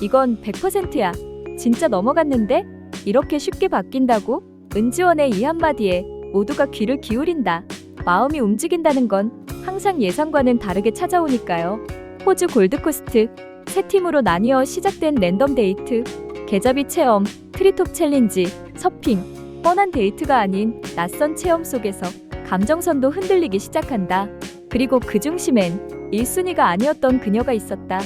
이건 100%야. 진짜 넘어갔는데? 이렇게 쉽게 바뀐다고? 은지원의 이 한마디에 모두가 귀를 기울인다. 마음이 움직인다는 건 항상 예상과는 다르게 찾아오니까요. 호주 골드코스트 세 팀으로 나뉘어 시작된 랜덤 데이트, 계좌비 체험, 트리톱 챌린지, 서핑, 뻔한 데이트가 아닌 낯선 체험 속에서 감정선도 흔들리기 시작한다. 그리고 그 중심엔 1순위가 아니었던 그녀가 있었다.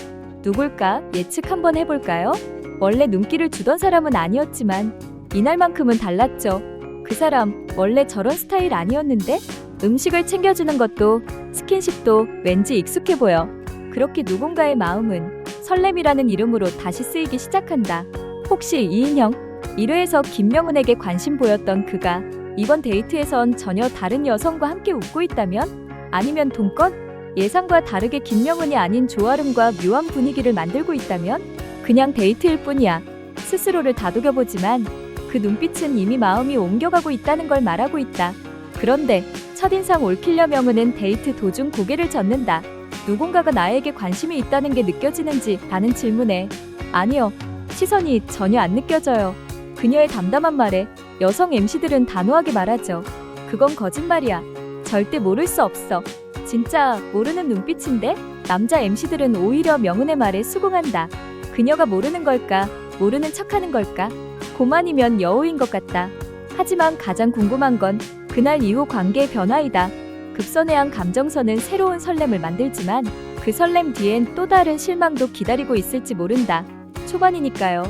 누굴까 예측 한번 해볼까요? 원래 눈길을 주던 사람은 아니었지만 이날만큼은 달랐죠. 그 사람 원래 저런 스타일 아니었는데 음식을 챙겨주는 것도 스킨십도 왠지 익숙해 보여. 그렇게 누군가의 마음은 설렘이라는 이름으로 다시 쓰이기 시작한다. 혹시 이인형 1회에서 김명훈에게 관심 보였던 그가 이번 데이트에선 전혀 다른 여성과 함께 웃고 있다면 아니면 동건 예상과 다르게 김명훈이 아닌 조아름과 묘한 분위기를 만들고 있다면 그냥 데이트일 뿐이야. 스스로를 다독여보지만 그 눈빛은 이미 마음이 옮겨가고 있다는 걸 말하고 있다. 그런데 첫인상 올킬러 명은은 데이트 도중 고개를 젓는다. 누군가가 나에게 관심이 있다는 게 느껴지는지 라는 질문에 아니요. 시선이 전혀 안 느껴져요. 그녀의 담담한 말에 여성 MC들은 단호하게 말하죠. 그건 거짓말이야. 절대 모를 수 없어. 진짜 모르는 눈빛인데 남자 MC들은 오히려 명은의 말에 수긍한다. 그녀가 모르는 걸까? 모르는 척하는 걸까? 고만이면 여우인 것 같다. 하지만 가장 궁금한 건 그날 이후 관계의 변화이다. 급선회한 감정선은 새로운 설렘을 만들지만 그 설렘 뒤엔 또 다른 실망도 기다리고 있을지 모른다. 초반이니까요.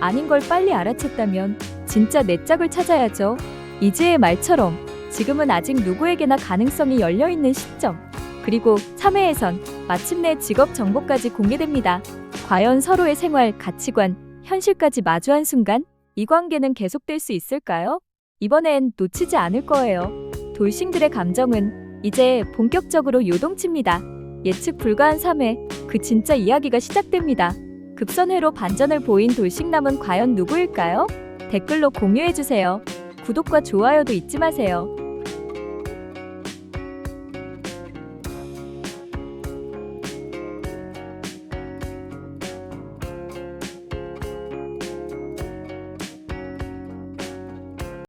아닌 걸 빨리 알아챘다면 진짜 내 짝을 찾아야죠. 이지의 말처럼 지금은 아직 누구에게나 가능성이 열려 있는 시점. 그리고 3회에선 마침내 직업 정보까지 공개됩니다. 과연 서로의 생활, 가치관, 현실까지 마주한 순간 이 관계는 계속될 수 있을까요? 이번엔 놓치지 않을 거예요. 돌싱들의 감정은 이제 본격적으로 요동칩니다. 예측 불가한 3회, 그 진짜 이야기가 시작됩니다. 급선회로 반전을 보인 돌싱남은 과연 누구일까요? 댓글로 공유해주세요. 구독과 좋아요도 잊지 마세요.